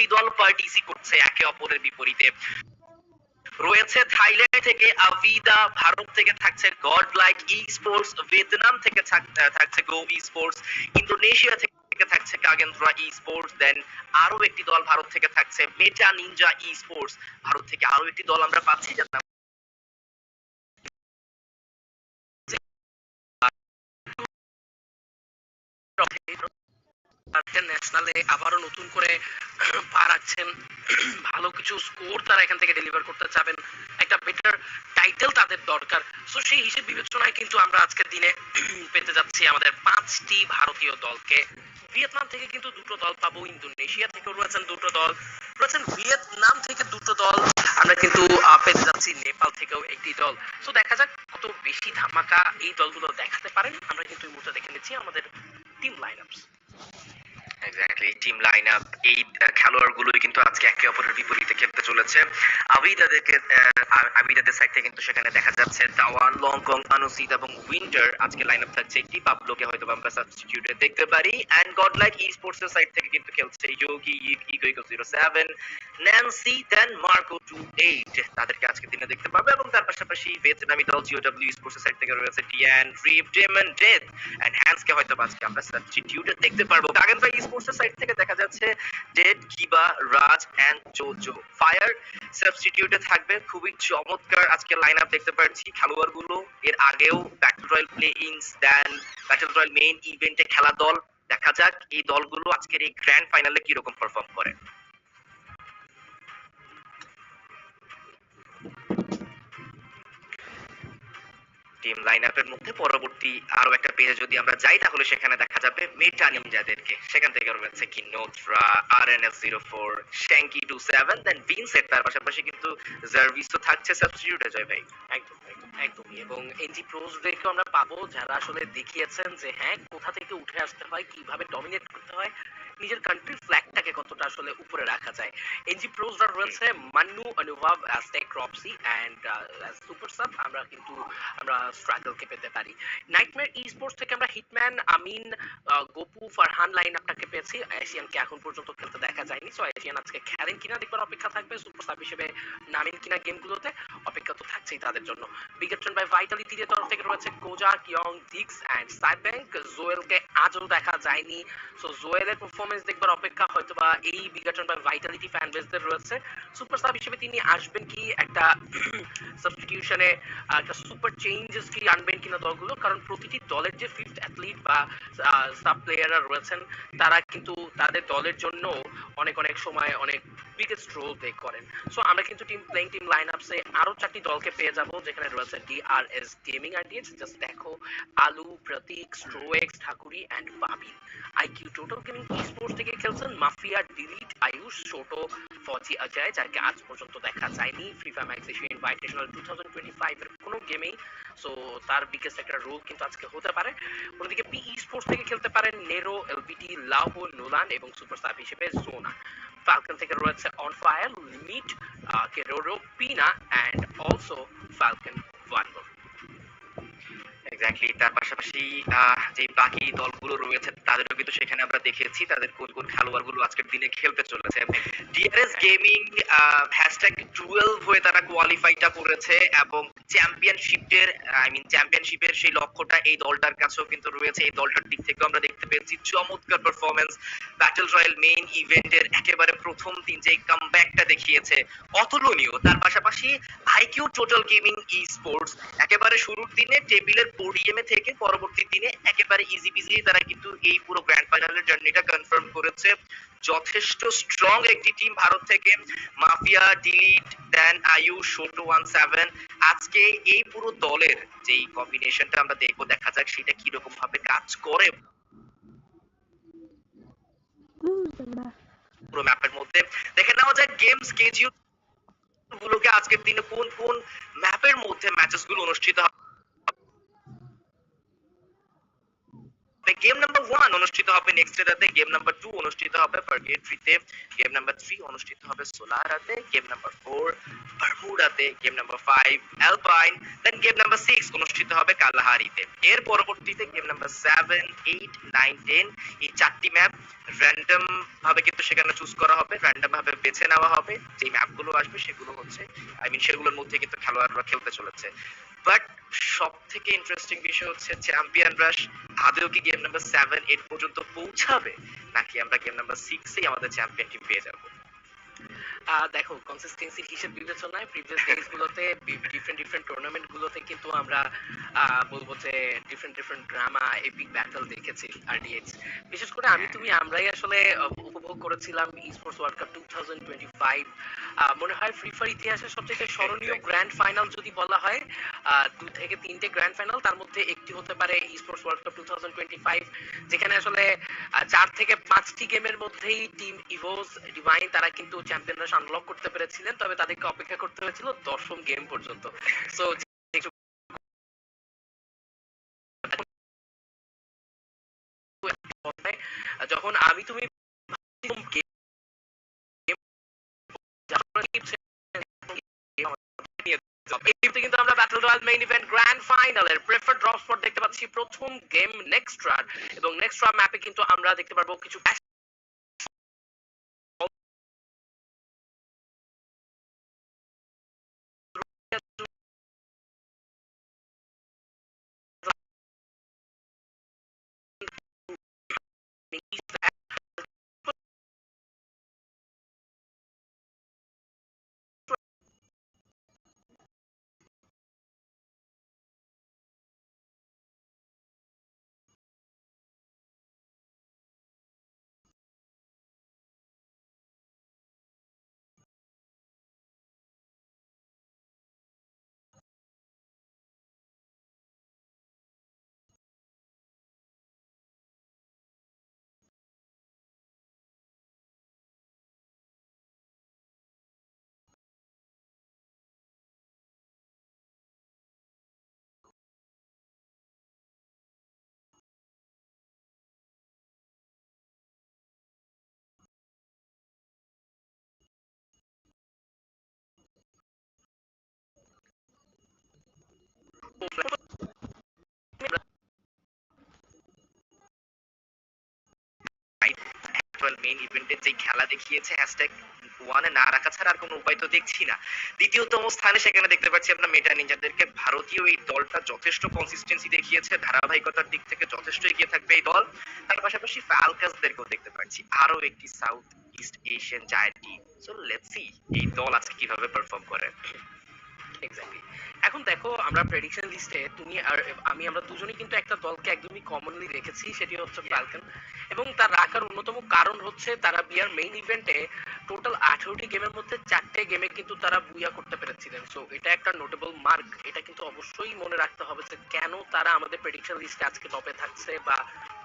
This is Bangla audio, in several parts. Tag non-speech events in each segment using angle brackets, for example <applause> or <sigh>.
কোন দল পার্টিসি করছে একে অপরের বিপরীতে। রয়েছে থাইল্যান্ড থেকে আভিদা ভারত থেকে থাকছে God like e sports Vietnam থেকে থাকছে গো ই স্পোর্টস ইন্দোনেশিয়া থেকে থাকছে কাগেন্দ্রা ই স্পোর্টস দেন আরও একটি দল ভারত থেকে থাকছে Meta Ninja e sports Bharat থেকে আরও একটি দল আমরা পাচ্ছি যার নাম ন্যাশনালে, আবারও নতুন করে <clears throat> পা রাখছেন। <clears throat> ভালো কিছু স্কোর তারা এখান থেকে ডেলিভার করতে চাবেন। একটা বেটার টাইটেল তাদের দরকার। সো সেই হিসেব বিবেচনায় কিন্তু আমরা আজকের দিনে <clears throat> পেতে যাচ্ছি আমাদের পাঁচটি ভারতীয় দলকে। ভিয়েতনাম থেকে কিন্তু দুটো দল পাবো, ইন্দোনেশিয়া থেকেও রয়েছেন দুটো দল। রয়েছেন ভিয়েতনাম থেকে দুটো দল। আমরা কিন্তু পেতে যাচ্ছি নেপাল থেকেও একটি দল। সো দেখা যাক কত বেশি ধামাকা এই দলগুলো দেখাতে পারেন। আমরা কিন্তু এই মুহূর্তে দেখে নিচ্ছি আমাদের team line ups exactly team line up এই খেলোয়াড় গুলোই কিন্তু আজকে একে অপরের বিপরীতে খেলতে চলেছে। আবিদাদেরকে আবিদাদের সাইড থেকে কিন্তু সেখানে দেখা যাচ্ছে দাওয়ান, লংকং আনুসিদ এবং উইন্টার। আজকে লাইন আপ থাকছে একটি, পাবলোকে হয়তো আমরা সাবস্টিটিউটে দেখতে পারি। And God like e sports এর সাইড থেকে কিন্তু খেলছে Yogi ego ego zero seven Nancy then Marco two eight তাদেরকে আজকে দিনে দেখতে পাবে এবং তার পাশাপাশি ভিয়েতনামি দল জিওডব্লিউ স্পোর্টস সাইড থেকে রয়েছে Tian drip demon death and হ্যান্সকে হয়তো আজকে আমরা সাবস্টিটিউটে দেখতে পারব। কাগেন্দ্রা স্পোর্টস এর সাইড থেকে দেখা যাচ্ছে ডেড কিবা রাজ এন্ড জোজো ফায়ার সাবস্টিটিউটে থাকবে। খুবই চমৎকার আজকে লাইন আপ দেখতে পাচ্ছি খেলোয়াড়গুলো এর আগেও battle royale play ins then battle royale main ইভেন্টে খেলা দল। দেখা যাক এই দলগুলো আজকের এই গ্র্যান্ড ফাইনালে কীরকম পারফর্ম করে। টিম লাইন আপের মধ্যে। পরবর্তী আরও একটা পেজে যদি আমরা যাই, তাহলে সেখানে দেখা যাবে মেটা নিনজাদেরকে সেখান থেকে রয়েছে কি নোট্রা R N S zero four Shanky two seven then ভিনসেট তার পাশাপাশি কিন্তু জার্ভিসও থাকছে সাবস্টিটিউটে জয় ভাই। একদম একদম, একদমই। এবং এনজি প্রোসদেরকে আমরা পাবো যারা আসলে দেখিয়েছেন যে হ্যাঁ কোথা থেকে উঠে আসতে হয়, কীভাবে ডমিনেট করতে হয় নিজের কান্ট্রির ফ্ল্যাগটাকে কতটা আসলে উপরে রাখা যায়। এনজি প্রোসরা রয়েছে মান্নু অনুভব অ্যাস্টেক রপসি অ্যান্ড সুপার সাব আমরা কিন্তু আমরা স্ট্রাগলকে পেতে পারি। নাইটমেয়ার ই স্পোর্টস থেকে আমরা হিটম্যান আমিন গোপু গপু ফারহান লাইন আপনাকে পেয়েছি। এশিয়ানকে এখন পর্যন্ত খেলতে দেখা যায়নি। সো এশিয়ান আজকে খেলেন কিনা দেখবার অপেক্ষা থাকবে সুপার সাব হিসেবে নামেন কিনা গেমগুলোতে অপেক্ষা তো থাকছেই তাদের জন্য। বিগেটন বাই ভাইটালিটির তরফ থেকে রয়েছে কোজা কিয়ং ডিক্স অ্যান্ড সাইব্যাংক জোয়েলকে আজও দেখা যায়নি। সো জোয়েলের পারফরমেন্স দেখবার অপেক্ষা হয়তো বা এই বিগেটন বাই ভাইটালিটি ফ্যান বেসদের রয়েছে। সুপার সাব হিসেবে তিনি আসবেন কি? একটা <clears throat> সাবস্টিটিউশনে একটা সুপার চেঞ্জেস কি আনবেন কিনা দলগুলো? কারণ প্রতিটি দলের যে ফিফথ অ্যাথলিট বা সাব প্লেয়াররা রয়েছেন, তারা কিন্তু তাদের দলের জন্য অনেক অনেক সময় অনেক বিগেস্ট রোল প্লে করেন। সো আমরা কিন্তু টিম প্লেইং টিম লাইন আপসে আরও চারটি দলকে পেয়ে যাব, যেখানে রয়েছে ডিআরএস গেমিং আইডিয়াস জাস্ট দেখো, আলু, প্রতীক স্ট্রোএক্স ঠাকুরি অ্যান্ড বাবি আইকিউ টোটাল গেমিং স্পোর্টস থেকে খেলছেন মাফিয়া ডিলিট আয়ুষ ছোট ফজি অজয় যাকে আজ পর্যন্ত দেখা যায়নি। FIFA max Asia invitational two thousand twenty five এর কোনো গেমেই। সো তার বিগেস্ট একটা রোল কিন্তু আজকে হতে পারে। অন্যদিকে পিই স্পোর্টস থেকে খেলতে পারেন নেরো এলবিটি লাহো নোলান এবং সুপার সাব হিসেবে জোনা ফালকন থেকে রয়েছে অন ফায়ার লিমিট কেরোরো পিনা অ্যান্ড অলসো ফালকন ওয়ানবো এক্স্যাক্টলি তার পাশাপাশি যে বাকি দলগুলো রয়েছে, তাদেরও কিন্তু সেখানে আমরা দেখেছি, তাদের কোন কোন খেলোয়াড়গুলো আজকের দিনে খেলতে চলেছে। ডিআরএস গেমিং হ্যাশট্যাগ টুয়েলভ হয়ে তারা কোয়ালিফাইটা করেছে, এবং চ্যাম্পিয়নশিপের আই মিন চ্যাম্পিয়নশিপের সেই লক্ষ্যটা এই দলটার কাছেও কিন্তু রয়েছে। এই দলটার দিক থেকেও আমরা দেখতে পেয়েছি চমৎকার পারফরমেন্স ব্যাটল রয়্যাল মেইন ইভেন্টের একেবারে প্রথম দিন যে কাম কামব্যাকটা দেখিয়েছে, অতুলনীয়। তার পাশাপাশি IQ total gaming e sports একেবারে শুরুর দিনে টেবিলের পোডিয়ামে থেকে পরবর্তী দিনে একেবারে ইজি বিজি তারা কিন্তু এই পুরো গ্র্যান্ড ফাইনালের জার্নিটা কনফার্ম করেছে। যথেষ্ট স্ট্রং একটি টিম ভারত থেকে। মাফিয়া ডিলিট দেন আয়ু শোটো ওয়ান সেভেন আজকে এই পুরো দলের যেই কম্বিনেশনটা আমরা দেখব, দেখা যাক সেটা কীরকম ভাবে কাজ করে। পুরো ম্যাপের মধ্যে। দেখে নেওয়া যায় গেম স্কেজিউল গুলোকে আজকের দিনে কোন কোন ম্যাপের মধ্যে ম্যাচেসগুলো অনুষ্ঠিত হবে। গেম নাম্বার ওয়ান অনুষ্ঠিত হবে নেক্সট রাতে গেম নাম্বার টু অনুষ্ঠিত হবে ফার্গেট্রিতে গেম নাম্বার থ্রি অনুষ্ঠিত হবে সোলারাতে game number four বারমুডাতে game number five Alpine then game number six অনুষ্ঠিত হবে কালাহারিতে এর পরবর্তীতে game number seven eight nine ten এই চারটি ম্যাপ র্যান্ডম ভাবে কিন্তু সেখানে চুজ করা হবে র্যান্ডম ভাবে বেছে নেওয়া হবে যে ম্যাপগুলো আসবে সেগুলো হচ্ছে আই মিন সেগুলোর মধ্যে কিন্তু খেলোয়াড়রা খেলতে চলেছে। বাট সব থেকে ইন্টারেস্টিং বিষয় হচ্ছে চ্যাম্পিয়ন রাশ আদেও কি গেম নাম্বার সেভেন এইট পর্যন্ত পৌঁছাবে? নাকি আমরা গেম নাম্বার সিক্সেই আমাদের চ্যাম্পিয়ন টিম পেয়ে যাব? দেখো কনসিস্টেন্সির হিসেব বিবেচনায়? প্রিভিয়াস ডেজ গুলোতে ডিফারেন্ট ডিফারেন্ট টুর্নামেন্ট গুলোতে কিন্তু আমরা আহ, বলব যে different different drama epic battle দেখেছি আরডিএক্স বিশেষ করে আমি তুমি আমরাই আসলে করেছিলাম sports world cup two thousand twenty five মনে হয় ফ্রি ফায়ার ইতিহাসের সবচেয়ে স্মরণীয় গ্র্যান্ড ফাইনাল যদি বলা হয় দু থেকে তিনটে গ্র্যান্ড ফাইনাল তার মধ্যে একটি হতে পারে sports world cup two thousand twenty five যেখানে আসলে চার থেকে পাঁচটি গেমের মধ্যেই টিম ইভোস ডিভাইন তারা কিন্তু চ্যাম্পিয়নরা আনলক করতে পেরেছিলেন তবে তাদেরকে অপেক্ষা করতে হয়েছিল দশম গেম পর্যন্ত। সো যখন আমি তুমি কিন্তু আমরা battle royale main event grand ফাইনালের প্রেফার ড্রপ স্পট দেখতে পাচ্ছি প্রথম গেম নেক্সট রার এবং নেক্সট রার ম্যাপে কিন্তু আমরা দেখতে পারব কিছু ধারাবাহিকতার দিক থেকে যথেষ্ট এগিয়ে থাকবে এই দল। তার পাশাপাশি ফ্যালকাসদেরকেও দেখতে পাচ্ছি আরও একটি South East Asian giant team C এই দল আজকে কীভাবে পারফর্ম করে। এক্স্যাক্টলি এখন দেখো আমরা প্রেডিকশন লিস্টে তুমি আর আমি আমরা দুজনেই কিন্তু একটা দলকে একদমই কমনলি রেখেছি সেটি হচ্ছে ফ্যালকন এবং তার রাখার অন্যতম কারণ হচ্ছে তারা বিয়ার মেইন ইভেন্টে টোটাল আঠেরোটি গেমের মধ্যে চারটে গেমে কিন্তু তারা বুইয়া করতে পেরেছিলেন। সো এটা একটা নোটেবল মার্ক এটা কিন্তু অবশ্যই মনে রাখতে হবে যে কেন তারা আমাদের প্রেডিকশন লিস্টে আজকে টপে থাকছে বা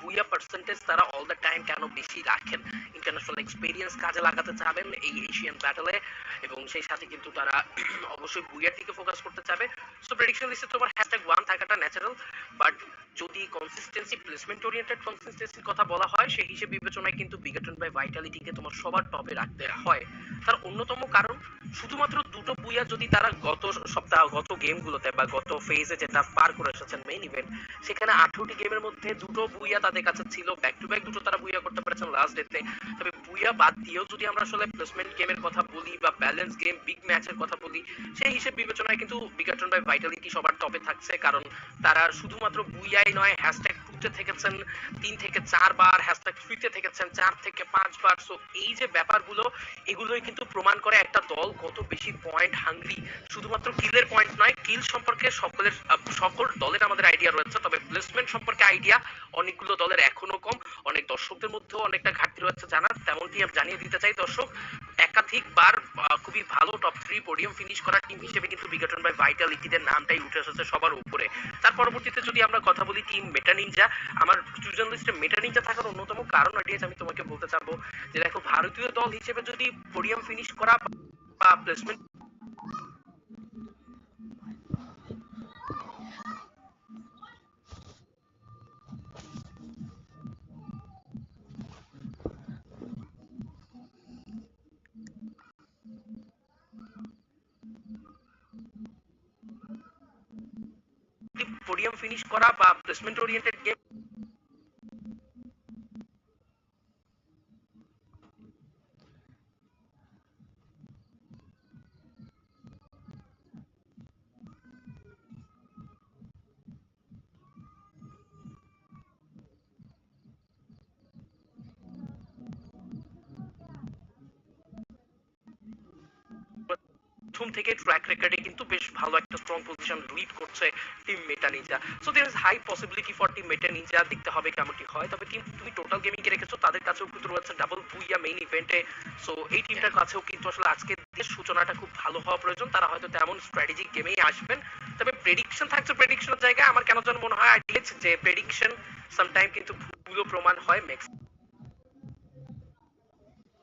বুইয়া পার্সেন্টেজ তারা অল দ্য টাইম কেন বেশি রাখেন। ইন্টারন্যাশনাল এক্সপিরিয়েন্স কাজে লাগাতে চাবেন এই এশিয়ান ব্যাটলে এবং সেই সাথে কিন্তু তারা <clears throat> অবশ্যই বুইয়ার দিকে ফোকাস করতে চাবে। সো প্রেডিকশন লিস্টে তোমার হ্যাশট্যাগ ওয়ান থাকাটা ন্যাচারাল বাট যদি কনসিস্টেন্সি প্লেসমেন্ট ওরিয়েন্টেড কনসিস্টেন্সির কথা বলা হয়, সেই হিসেবে বিবেচনায় কিন্তু বিগেটন বাই ভাইটালিটিকে তোমার সবার টপে রাখতে হয়। তার অন্যতম কারণ, শুধুমাত্র দুটো বুইয়া যদি তারা গত সপ্তাহ, গত গেমগুলোতে বা গত ফেজে যেটা পার করে এসেছেন মেইন ইভেন্ট সেখানে আঠারোটি গেমের মধ্যে দুটো বুইয়া তাদের কাছে ছিল। ব্যাক টু ব্যাক দুটো তারা বুইয়া করতে পেরেছেন লাস্ট ডেতে তবে বুইয়া বাদ দিয়েও যদি আমরা আসলে প্লেসমেন্ট গেমের কথা বলি বা ব্যালেন্স গেম বিগ ম্যাচের কথা বলি, সেই হিসেবে বিবেচনায় কিন্তু বিগাটন বাই ভাইটালিটি সবার টপে থাকছে, কারণ তারা শুধুমাত্র বুইয়াই নয় হ্যাশট্যাগ টুতে থেকেছেন, তিন থেকে চারবার হ্যাশট্যাগ থ্রিতে থেকেছেন, চার থেকে পাঁচবার সো এই যে ব্যাপারগুলো, এগুলোই কিন্তু প্রমাণ করে একটা দল কত বেশি পয়েন্ট হাঙ্গরি শুধুমাত্র কিলের পয়েন্ট নয়, কিল সম্পর্কে সকলের সকল দলের আমাদের আইডিয়া রয়েছে, তবে প্লেসমেন্ট সম্পর্কে আইডিয়া অনেকগুলো দলের এখনও কম। অনেক দর্শকদের মধ্যেও অনেকটা ঘাটতি রয়েছে জানার, তেমনটি আমি জানিয়ে দিতে চাই দর্শক। একাধিকবার বার খুবই ভালো টপ থ্রি পোডিয়াম ফিনিশ করা টিম হিসেবে কিন্তু বিঘটন বাই ভাইটালিটিদের নামটাই উঠে এসেছে সবার উপরে। তার পরবর্তীতে যদি আমরা কথা বলি টিম মেটা নিনজা আমার চুজন লিস্টে মেটা নিনজা থাকার অন্যতম কারণ এটি আমি তোমাকে বলতে চাবো যে দেখো, ভারতীয় দল হিসেবে যদি পোডিয়াম ফিনিশ করা বা প্লেসমেন্ট পোডিয়াম ফিনিশ করা বা প্লেসমেন্ট ওরিয়েন্টেড গেম প্রথম থেকে ট্র্যাক রেকর্ডে কিন্তু বেশ ভালো একটা স্ট্রং পজিশন লিড করছে team Meta Ninja so there is high possibility for team Meta Ninja দেখতে হবে কেমনটি হয়। তবে টিম তুমি টোটাল গেমিং কে রেখেছো তাদের কাছেও কিন্তু রয়েছে ডাবল বুইয়া মেইন ইভেন্টে সো এই টিমটার কাছেও কিন্তু আসলে আজকে দিনের সূচনাটা খুব ভালো হওয়া প্রয়োজন। তারা হয়তো তেমন স্ট্র্যাটেজিক গেমেই আসবেন। তবে প্রেডিকশন থাকছে প্রেডিকশনের জায়গায় আমার কেন যেন মনে হয় আইডিয়াস যে প্রেডিকশন সামটাইম কিন্তু ভুলও প্রমাণ হয় ম্যাক্স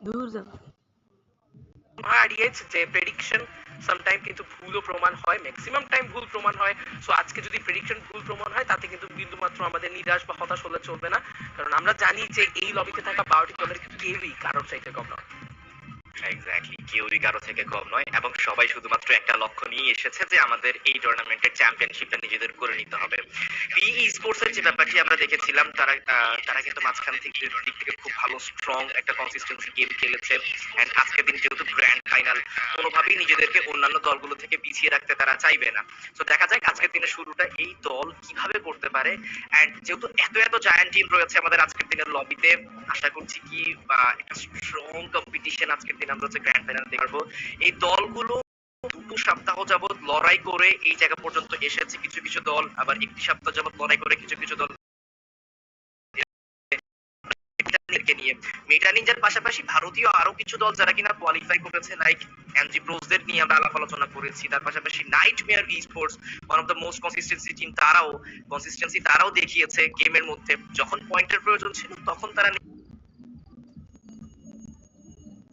দূর যা হারিয়েছে যে প্রেডিকশন সামটাইম কিন্তু ভুলও প্রমাণ হয় ম্যাক্সিমাম টাইম ভুল প্রমাণ হয়। সো আজকে যদি প্রেডিকশন ভুল প্রমাণ হয়, তাতে কিন্তু বিন্দুমাত্র আমাদের নিরাশ বা হতাশ হলে চলবে না। কারণ আমরা জানি যে এই লবিতে থাকা বারোটি দলের কেউই কারোর চাইতে কম নয়। এক্স্যাক্টলি কেউই কারও থেকে কম নয়, এবং সবাই শুধুমাত্র একটা লক্ষ্য নিয়ে এসেছে যে আমাদের এই টুর্নামেন্টের চ্যাম্পিয়নশিপটা নিজেদের করে নিতে হবে। পিই স্পোর্টস যে ব্যাপারটি আমরা দেখেছিলাম, তারা তারা কিন্তু মাঝখান থেকে দিক থেকে খুব ভালো স্ট্রং একটা কনসিস্টেন্সি গেম খেলেছে। এন্ড আজকের দিন যেহেতু গ্র্যান্ড ফাইনাল কোনোভাবেই নিজেদেরকে অন্যান্য দলগুলো থেকে পিছিয়ে রাখতে তারা চাইবে না। তো দেখা যাক আজকের দিনের শুরুটা এই দল কীভাবে করতে পারে। এন্ড যেহেতু এত এত জায়ান্ট টিম রয়েছে আমাদের আজকের দিনের লবিতে আশা করছি কি একটা স্ট্রং কম্পিটিশন আজকের দিন আমরা হচ্ছে গ্র্যান্ড ফাইনাল দেখতে এই দলগুলো দুটো সপ্তাহ যাবত লড়াই করে এই জায়গা পর্যন্ত এসেছে। কিছু কিছু দল আবার একটি সপ্তাহ যাবত লড়াই করে কিছু কিছু দল নিয়ে। পাশাপাশি ভারতীয় আরও কিছু দল যারা কিনা কোয়ালিফাই করেছে লাইক এনজি নিয়ে আমরা আলাপ আলোচনা করেছি। তার পাশাপাশি nightmare e sports one of the most consistency team তারাও কনসিস্টেন্সি তারাও দেখিয়েছে গেমের মধ্যে। যখন পয়েন্টের প্রয়োজন ছিল, তখন তারা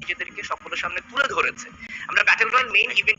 নিজেদেরকে সকলের সামনে তুলে ধরেছে। আমরা ব্যাটেল রয়্যাল মেইন ইভেন্ট